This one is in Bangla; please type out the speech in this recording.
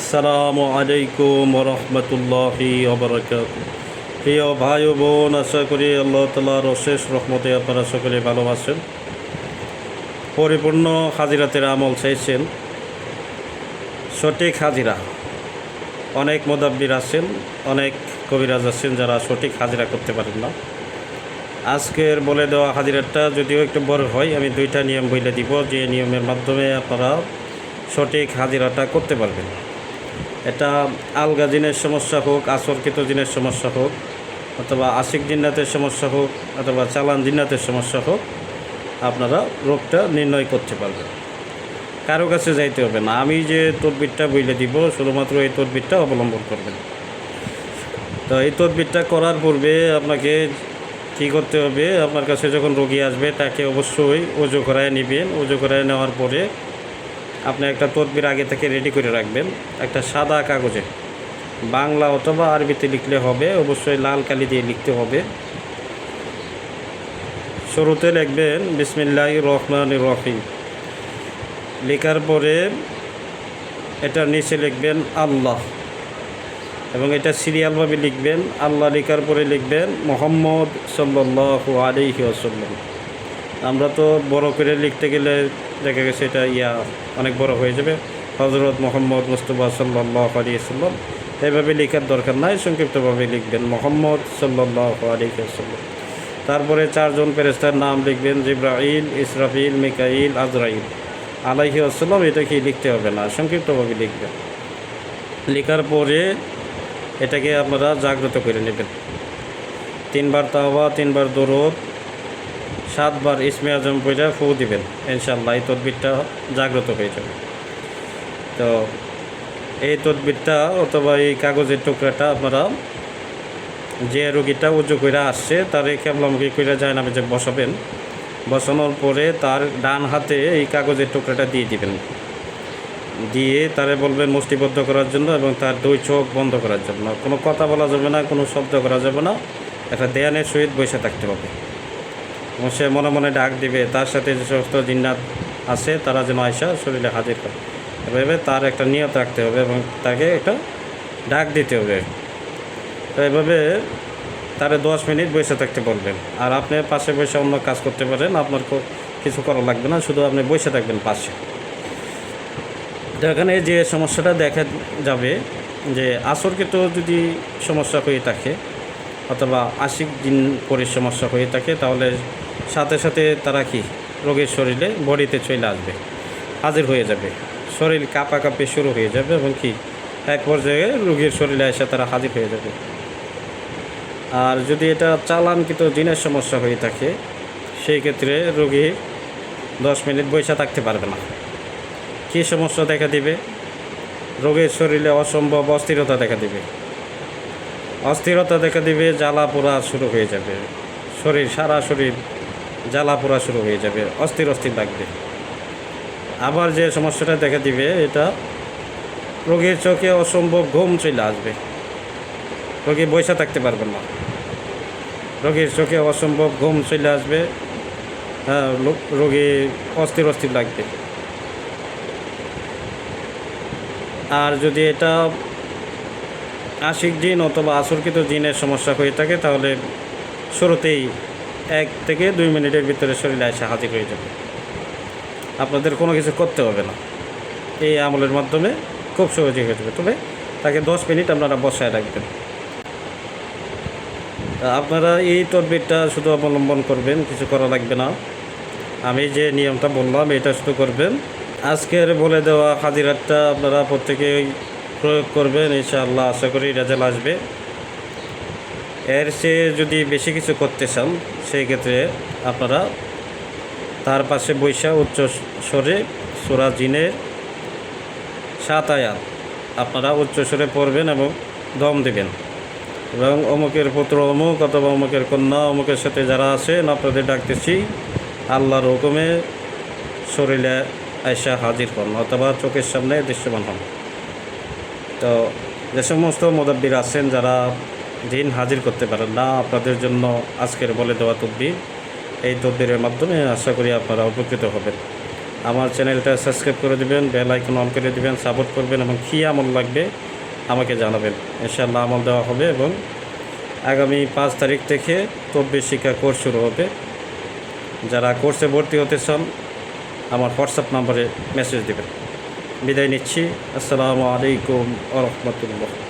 আসসালামু আলাইকুম রহমতুল্লাহি অবরাকাত প্রিয় ভাই ও বোন, আশা করি আল্লাহ তালার অশেষ রহমতে আপনারা সকলে ভালোবাসেন পরিপূর্ণ হাজিরাতের আমল চাইছেন। সঠিক হাজিরা। অনেক মোদাব্বির আছেন, অনেক কবিরাজ আছেন যারা সঠিক হাজিরা করতে পারেন না। আজকের বলে দেওয়া হাজিরাটা যদিও একটু বড় হয়, আমি দুইটা নিয়ম বলে দিব। যে নিয়মের মাধ্যমে আপনারা সঠিক হাজিরাটা করতে পারবেন। এটা আলগা জিনের সমস্যা হোক, আসরকৃত জিনের সমস্যা হোক, অথবা আশিক জিন্নাতের সমস্যা হোক, অথবা চালান জিন্নাতের সমস্যা হোক, আপনারা রোগটা নির্ণয় করতে পারবেন। কারও কাছে যাইতে হবে না। আমি যে তদবিরটা বইলে দিব, শুধুমাত্র এই তদবিরটা অবলম্বন করবেন। তো এই তদবিরটা করার পূর্বে আপনাকে কী করতে হবে? আপনার কাছে যখন রোগী আসবে, তাকে অবশ্যই ওজো করায় নেবেন। ওজো করায় নেওয়ার পরে আপনি একটা তদবির আগে থেকে রেডি করে রাখবেন। একটা সাদা কাগজে। বাংলা অথবা আরবিতে লিখলে হবে, অবশ্যই লাল কালি দিয়ে লিখতে হবে। শুরুতে লিখবেন বিসমিল্লাহ রহমান রহিম। লেখার পরে এটার নিচে লিখবেন, আল্লাহ। এবং এটা সিরিয়ালভাবে লিখবেন, আল্লাহ। লেখার পরে লিখবেন, মোহাম্মদ সাল্লাহ আলিহি আসাল্লাম আমরা তো বড় করে লিখতে গেলে দেখা গেছে এটা ইয়া অনেক বড় হয়ে যাবে। হজরত মোহাম্মদ মুস্তফা সাল্লাহ আলিয়াল্লাম এভাবে লেখার দরকার নাই, সংক্ষিপ্তভাবে লিখবেন। মোহাম্মদ সাল্লাহ আলিয়াল্লাম তারপরে চারজন ফেরেস্তার নাম লিখবেন, জিব্রাইল, ইসরাফিল, মিকাইল, আজরাইল। আলাইহি আসসালাম এটা কি লিখতে হবে না, সংক্ষিপ্তভাবে লিখবেন। লেখার পরে এটাকে আপনারা জাগ্রত করে নেবেন। তিনবার তাওবা, তিনবার দরদ সাতবার ইসমে আজম পয়লা ফু দিবেন। ইনশাল্লাহ এই তদবিরটা জাগ্রত হয়ে যাবে। তো এই তদবিরটা অথবা এই কাগজের টুকরাটা আপনারা যে রোগীটা উঁচু করে আসছে, তার কেবলামুখী করে যায় না যে বসাবেন, বসানোর পরে তার ডান হাতে এই কাগজের টুকরাটা দিয়ে দিবেন। দিয়ে তারে বলবেন মুষ্টিবদ্ধ করার জন্য এবং তার দুই চোখ বন্ধ করার জন্য। কোনো কথা বলা যাবে না, কোনো শব্দ করা যাবে না। একটা দেয়ানের সহিত বসে থাকতে হবে। এবং সে মনে মনে ডাক দিবে, তার সাথে যে সমস্ত জিন্নাত আছে, তারা যেন আয়সা শরীরে হাজির করে এভাবে তার একটা নিয়ত রাখতে হবে এবং তাকে একটা ডাক দিতে হবে। তো এভাবে তারে দশ মিনিট বসে থাকতে বলবেন। আর আপনি পাশে বসে অন্য কাজ করতে পারেন, আপনার কিছু করা লাগবে না, শুধু আপনি বসে থাকবেন পাশে। তো এখানে যে সমস্যাটা দেখা যাবে, যে আসরকৃত যদি সমস্যা হয়ে থাকে, অথবা আশিক দিন পরে সমস্যা হয়ে থাকে, তাহলে সাথে সাথে তারা কি? রোগের শরীরে বডিতে চলে আসবে, হাজির হয়ে যাবে। শরীর কাঁপা কাঁপে শুরু হয়ে যাবে এবং কি? এক পর্যায়ে রোগীর শরীরে এসে তারা হাজির হয়ে যাবে। আর যদি এটা চালানকৃত দিনের সমস্যা হয়ে থাকে, সেই ক্ষেত্রে রোগী দশ মিনিট বৈশা থাকতে পারবে না। কী সমস্যা দেখা দিবে? রোগীর শরীরে অসম্ভব অস্থিরতা দেখা দিবে। অস্থিরতা দেখা দিবে, জ্বালা পোড়া শুরু হয়ে যাবে। শরীর, সারা শরীর জ্বালা পোড়া শুরু হয়ে যাবে, অস্থির অস্থির লাগবে। আবার যে সমস্যাটা দেখা দিবে, এটা রোগীর চোখে অসম্ভব ঘুম চলে আসবে। রোগী বৈশা থাকতে পারবে না। রোগীর চোখে অসম্ভব ঘুম চলে আসবে হ্যাঁ রোগী অস্থির অস্থির লাগবে। আর যদি এটা আশিক জিন অথবা আসরকৃত জিনের সমস্যা হয়ে থাকে, তাহলে শুরুতেই এক থেকে দুই মিনিটের ভিতরে শরীরে এসে হাজির হয়ে যাবে। আপনাদের কোনো কিছু করতে হবে না। এই আমলের মাধ্যমে খুব সহজে হয়ে যাবে। তবে তাকে দশ মিনিট আপনারা বসায় রাখবেন। আপনারা এই তদবিরটা শুধু অবলম্বন করবেন, কিছু করা লাগবে না। আমি যে নিয়মটা বললাম, এটা শুধু করবেন। আজকের বলে দেওয়া হাজিরাতটা আপনারা প্রত্যেকেই প্রয়োগ করবেন, ইনশাআল্লাহ। আশা করি রেজাল্ট আসবে। এর চেয়ে যদি বেশি কিছু করতে চান, সেই ক্ষেত্রে আপনারা তার পাশে বৈশা উচ্চ স্বরে সুরা জিনের সাত আয়াত আপনারা উচ্চ স্বরে পড়বেন এবং দম দেবেন। এবং অমুকের পুত্র অমুক অথবা অমুকের কন্যা, অমুকের সাথে যারা আছেন, আপনাদের ডাকতেছি, আল্লাহর হুকুমে শরীরে আয়সা হাজির হন অথবা চোখের সামনে দৃশ্যমান হন। তো যে সমস্ত মোদাব্বির আছেন, যারা দিন হাজির করতে পারেন না। আপনাদের জন্য আজকের বলে দেওয়া তদ্বির এই তদ্বিরের মাধ্যমে আশা করি আপনারা উপকৃত হবেন। আমার চ্যানেলটা সাবস্ক্রাইব করে দেবেন, বেল আইকন অন করে দেবেন, সাপোর্ট করবেন এবং কী আমল লাগবে আমাকে জানাবেন। ইনশাল্লাহ আমল দেওয়া হবে এবং আগামী পাঁচ তারিখ থেকে তব্বির শিক্ষা কোর্স শুরু হবে। যারা কোর্সে ভর্তি হতে চান, আমার হোয়াটসঅ্যাপ নাম্বারে মেসেজ দেবেন। বিদায় নিচ্ছি। আসসালামু আলাইকুম আ